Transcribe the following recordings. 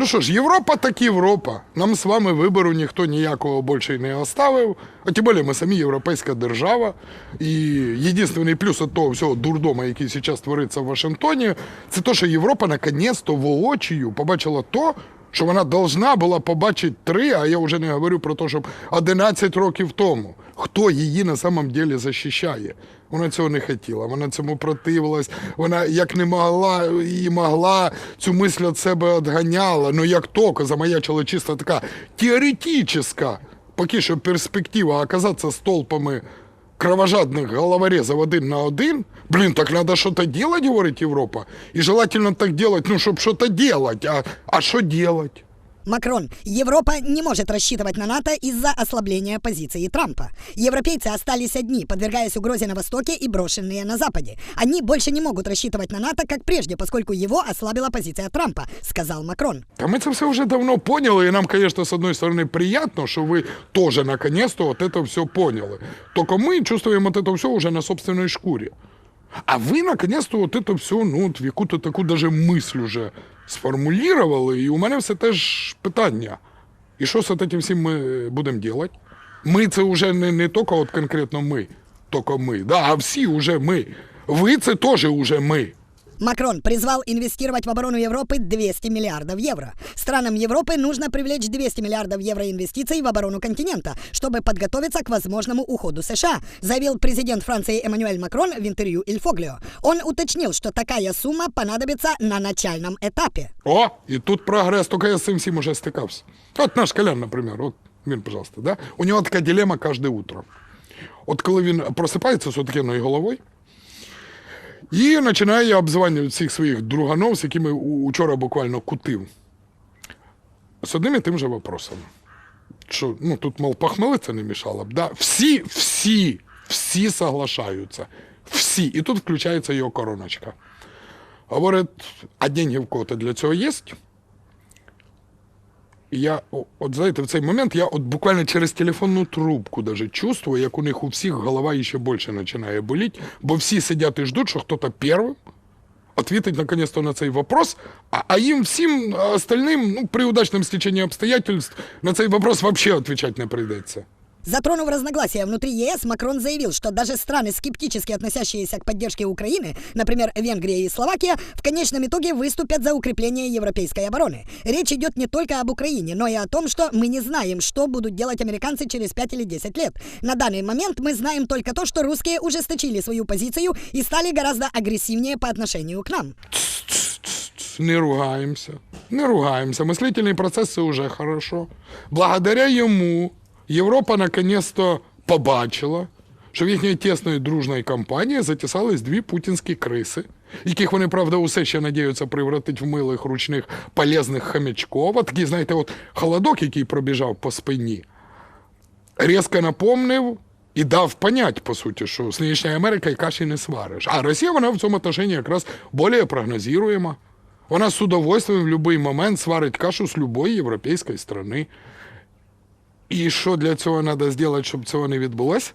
Ну що ж, Європа так Європа. Нам з вами вибору ніхто ніякого більше не оставив. А тим більше ми самі європейська держава. І єдиний плюс від того всього дурдома, який зараз твориться в Вашингтоні, це те, що Європа наконець-то воочію побачила то, що вона должна була побачити три, а я вже не говорю про те, щоб 11 років тому. Хто її на самом деле захищає? Вона цього не хотіла, вона цьому противилась, вона як не могла і могла цю мисль від себе відганяла. Ну як тільки замаячила чисто така теоретична, поки що перспектива оказатися столпами кровожадных головорезов один на один, блин, так надо что-то делать, говорит Европа. И желательно так делать, ну, чтобы что-то делать. А, а что? Макрон, Европа не может рассчитывать на НАТО из-за ослабления позиции Трампа. Европейцы остались одни, подвергаясь угрозе на Востоке и брошенные на Западе. Они больше не могут рассчитывать на НАТО, как прежде, поскольку его ослабила позиция Трампа, сказал Макрон. Да мы это все уже давно поняли, и нам, конечно, с одной стороны приятно, что вы тоже наконец-то вот это все поняли. Только мы чувствуем вот это все уже на собственной шкуре. А вы, наконец-то, вот это все, ну, от в яку-то таку даже мысль уже сформулировали, і у мене все теж питання. І що з цим всім ми будемо робити? Ми це вже не, не тільки от конкретно ми, тільки ми, да, а всі вже ми. Ви це теж уже ми. Макрон призвал инвестировать в оборону Европы 200 миллиардов евро. Странам Европы нужно привлечь 200 миллиардов евро инвестиций в оборону континента, чтобы подготовиться к возможному уходу США, заявил президент Франции Эммануэль Макрон в интервью Иль Фоглио. Он уточнил, что такая сумма понадобится на начальном этапе. О, і тут прогрес, тільки я з цим всім уже стикався. От наш Колян, наприклад, от він, пожалуйста, да? у нього така дилема кожне утро. От коли він просипається з отакеною головою, І починаю я обзванювати всіх своїх друганов, з якими вчора буквально кутив. З одним і тим же вопросом. Що, ну, тут, мол, похмелиться не мішало б, да? Всі, всі, всі соглашаються. Всі. І тут включається його короночка. Говорить, а деньги в кого-то для цього є? Я, от знаєте, в цей момент я от буквально через телефонну трубку даже чувствую, як у них у всіх голова ще більше починає боліти, бо всі сидять і ждуть, що хтось першим ответить наконец-то на цей вопрос, а, а їм всім остальним, ну, при удачному стечении обстоятельств, на цей вопрос вообще отвечать не прийдеться. Затронув разногласия внутри ЕС, Макрон заявил, что даже страны, скептически относящиеся к поддержке Украины, например, Венгрия и Словакия, в конечном итоге выступят за укрепление европейской обороны. Речь идет не только об Украине, но и о том, что мы не знаем, что будут делать американцы через 5 или 10 лет. На данный момент мы знаем только то, что русские ужесточили свою позицию и стали гораздо агрессивнее по отношению к нам. Не ругаємося, не ругаємося. Мислительний процес це вже хорошо. Благодаря йому Європа наконец-то побачила, що в їхньої тісної дружної компанії затісались дві путінські криси, яких вони, правда, усе ще надіються превратити в милих ручних полезних хомячков. А такий, знаєте, от холодок, який пробіжав по спині, різко напомнив і дав понять, по суті, що з нинішньою Америкою каші не свариш. А Росія, вона в цьому отношенні якраз більш прогнозуема. Вона з удовольствием в будь-який момент сварить кашу з будь-якої європейської країни. І що для цього треба зробити, щоб цього не відбулося?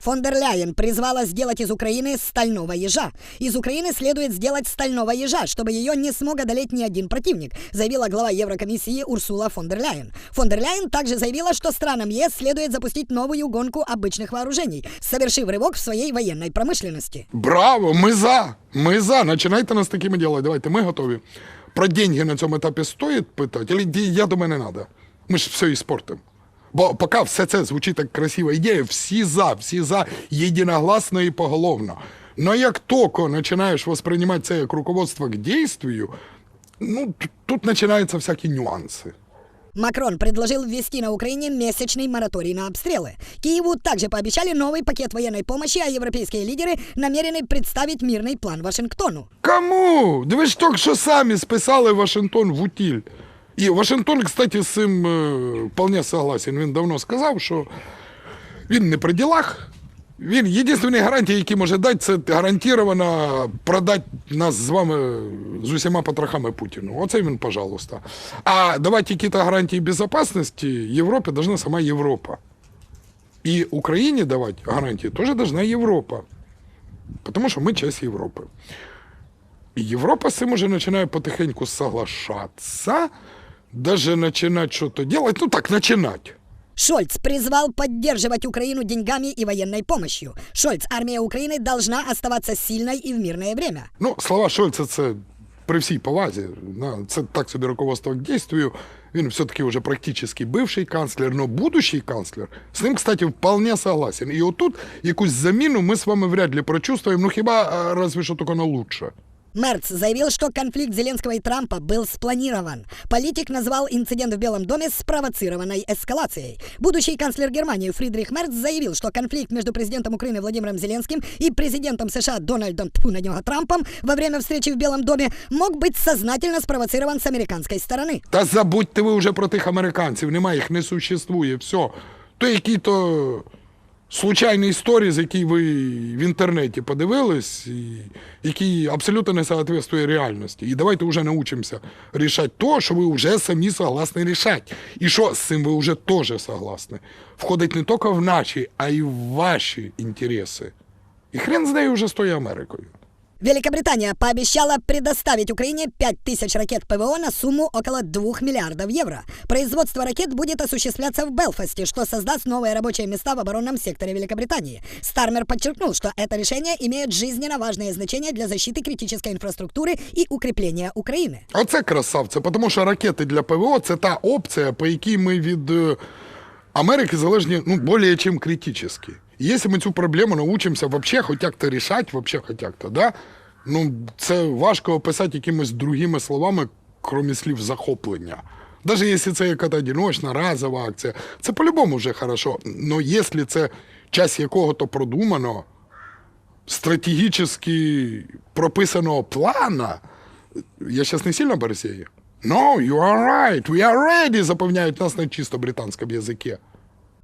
Фон дер Ляйен призвала сделать из Украины стального ежа. Из Украины следует сделать стального ежа, чтобы ее не смог одолеть ни один противник, заявила глава Еврокомиссии Урсула фон дер Ляйен. Фон дер Ляйен также заявила, что странам ЕС следует запустить новую гонку обычных вооружений, совершив рывок в своей военной промышленности. Браво! Ми за! Ми за! Починайте нас такими ділати. Давайте, ми готові. Про деньги на цьому етапі стоїть питати, або ді- я думаю, не треба. Ми ж все іспортимо. Бо поки все це звучить так красива ідея, всі за, всі за єдиногласно і поголовно. Но як тільки починаєш восприймати це як руководство к действию, ну, тут, тут починаються всякі нюанси. Макрон предложил ввести на Украине месячный мораторий на обстрелы. Киеву также пообещали новый пакет военной помощи, а европейские лидеры намерены представить мирный план Вашингтону. Кому? Да ви ж тільки що самі списали Вашингтон в утіль. І Вашингтон, кстати, з цим е, вполне согласен. Він давно сказав, що він не при ділах. Він єдині гарантії, які може дати, це гарантовано продати нас з вами з усіма потрохами Путіну. Оце він, пожалуйста. А давати якісь гарантії безпечності Європі должна сама Європа. І Україні давати гарантії теж должна Європа. Тому що ми часть Європи. І Європа з цим уже починає потихеньку соглашатися, даже начинать что-то делать, ну так, начинать. Шольц призвал поддерживать Украину деньгами и военной помощью. Шольц, армия Украины должна оставаться сильной и в мирное время. Ну, слова Шольца це при всій повазі. на, Це так собі руководство к действию. Він все-таки уже практически бывший канцлер, но будущий канцлер. З ним, кстати, вполне согласен. І отут якусь заміну ми з вами вряд ли прочувствуємо, ну хіба разве що тільки на лучше. Мерц заявил, что конфликт Зеленского и Трампа был спланирован. Политик назвал инцидент в Белом доме спровоцированной эскалацией. Будущий канцлер Германии Фридрих Мерц заявил, что конфликт между президентом Украины Владимиром Зеленским и президентом США Дональдом тьфу на него, Трампом во время встречи в Белом доме мог быть сознательно спровоцирован с американской стороны. Та забудьте ви вже про тих американців, немає їх, не существує, все. То які-то Случайні історії, з які ви в інтернеті подивились, і які абсолютно не соответствує реальності. І давайте вже научимося рішати то, що ви вже самі согласні рішати. І що з цим ви вже теж согласні. Входить не тільки в наші, а й в ваші інтереси. І хрен з нею вже з тою Америкою. Великобритания пообещала предоставить Украине 5000 ракет ПВО на сумму около 2 миллиардов евро. Производство ракет будет осуществляться в Белфасте, что создаст новые рабочие места в оборонном секторе Великобритании. Стармер подчеркнул, что это решение имеет жизненно важное значение для защиты критической инфраструктуры и укрепления Украины. Оце красавце, тому що ракети для ПВО це та опція, по якій ми від е, Америки залежні ну, більш чим критично. Якщо ми цю проблему научимося вообще хоч як-то рішати, вообще хоч як-то, да? ну, це важко описати якимись другими словами, крім слів захоплення. Даже якщо це якась одиночна, разова акція, це по-любому вже хорошо. Но якщо це час якого-то продуманого, стратегически прописаного плана, я сейчас не сильно борзею? No, you are right, we are ready, запевняють нас на чисто британском языке.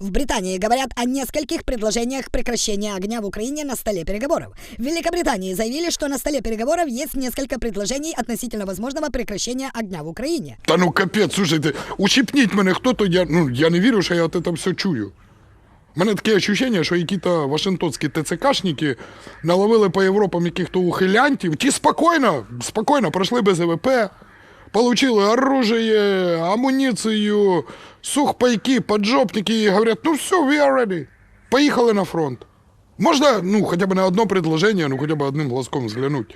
В Британии говорят о нескольких предложениях прекращения огня в Украине на столе переговоров. В Великобритании заявили, что на столе переговоров есть несколько предложений относительно возможного прекращения огня в Украине. Та ну капець, слушайте, ущипніть мене хто-то, я, ну, я не вірю, що я от це все чую. У мене таке ощущення, що якісь вашингтонські ТЦКшники наловили по Європам яких-то ухилянтів, ті спокійно, спокійно пройшли без ВВП, получили оружие, амуніцію, сухпайки, поджопники і говорять, ну все, we are ready. Поїхали на фронт. Можна, ну, хоча б на одне предложення, ну, хоча б одним глазком взглянуть.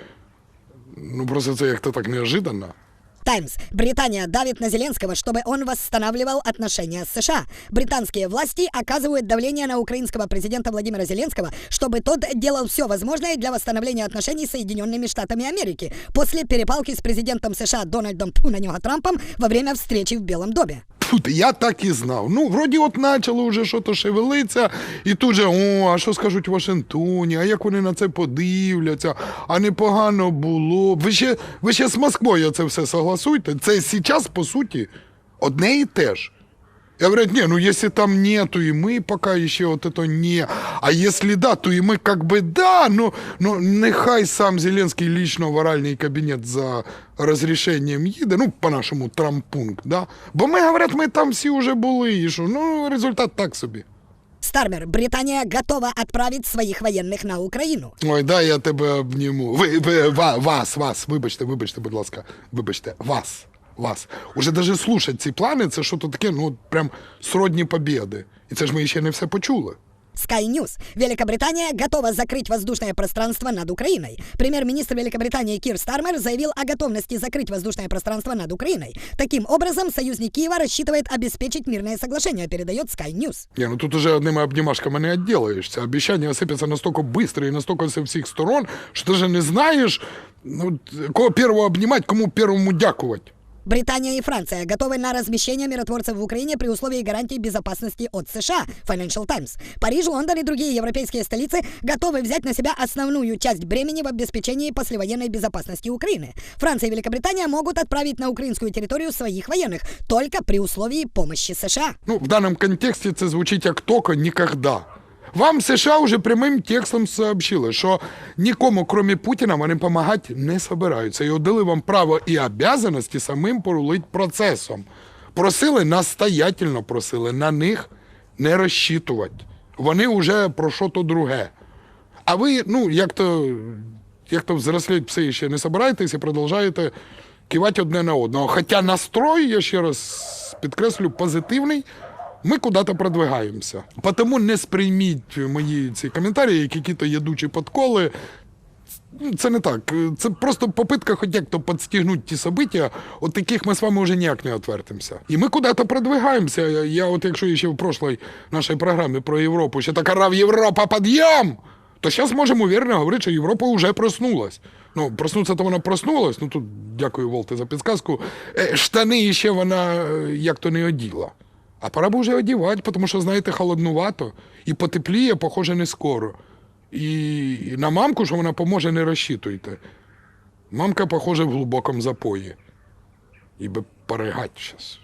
Ну, просто це як-то так неожиданно. Таймс. Британия давит на Зеленского, чтобы он восстанавливал отношения с США. Британские власти оказывают давление на украинского президента Владимира Зеленского, чтобы тот делал все возможное для восстановления отношений с Соединенными Штатами Америки после перепалки с президентом США Дональдом тьфу на Трампом во время встречи в Белом доме. Фу, я так і знав. Ну, вроді от почало вже щось шевелиться, і тут же, о, а що скажуть в Вашингтоні, а як вони на це подивляться, а непогано було. Ви ще, ви ще з Москвою це все согласуйте. Це зараз, по суті, одне і те ж. Я говорю, не, ну если там нету, и мы пока еще вот это не. А если да, то и мы как бы да, ну, ну нехай сам Зеленський лично в оральний кабінет за розрішенням їде, ну, по-нашому трампункт, да? Бо ми, говорять, ми там всі вже були, і що, ну, результат так собі. Стармер. Британия готова отправить своих военных на Украину. Ой, да, я тебе обніму. Ви, ви, ва- вас, вас, вибачте, вибачте, будь ласка, вибачте, вас, вас. Уже даже слушать ці плани, це що то таке, ну, от прям сродні побєди. І це ж ми ще не все почули. Sky News. Великобритания готова закрыть воздушное пространство над Украиной. Премьер-министр Великобритании Кир Стармер заявил о готовности закрыть воздушное пространство над Украиной. Таким образом, союзник Киева рассчитывает обеспечить мирное соглашение, передает Sky News. Не, ну тут уже одними обнимашками не отделаешься. Обещания сыпятся настолько быстро и настолько со всех сторон, что даже не знаешь, ну, кого первого обнимать, кому первому дякувати. Британия и Франция готовы на размещение миротворцев в Украине при условии гарантий безопасности от США. Financial Times. Париж, Лондон и другие европейские столицы готовы взять на себя основную часть бремени в обеспечении послевоенной безопасности Украины. Франция и Великобритания могут отправить на украинскую территорию своих военных только при условии помощи США. Ну, в данном контексте це звучить як «только никогда». Вам США уже прямим текстом сообщили, що нікому, крім Путіна, вони допомагати не собираються. І отдали вам право і обязаності самим порулити процесом. Просили, настоятельно просили на них не розчитувати. Вони вже про що то друге. А ви, ну, як то, як то взросліть пси ще не собираєтесь і продовжуєте кивати одне на одного. Хоча настрой, я ще раз підкреслю, позитивний. Ми куди-то продвигаємося. Тому не сприйміть мої ці коментарі, як які-то ядучі подколи. Це не так. Це просто попитка хоч як-то підстігнути ті события, от таких ми з вами вже ніяк не отвертимося. І ми куди-то продвигаємося. Я, от якщо ще в прошлій нашій програмі про Європу ще так орав Європа підйом, то зараз можемо уверенно говорити, що Європа вже проснулась. Ну, проснуться, то вона проснулась. Ну тут дякую, Волте, за підсказку. Е, Штани ще вона е, як то не оділа. А пора б вже одівати, тому що, знаєте, холоднувато і потепліє, похоже, не скоро. І на мамку, що вона поможе, не розчитуйте. Мамка, похоже, в глибокому запої. І би поригать зараз.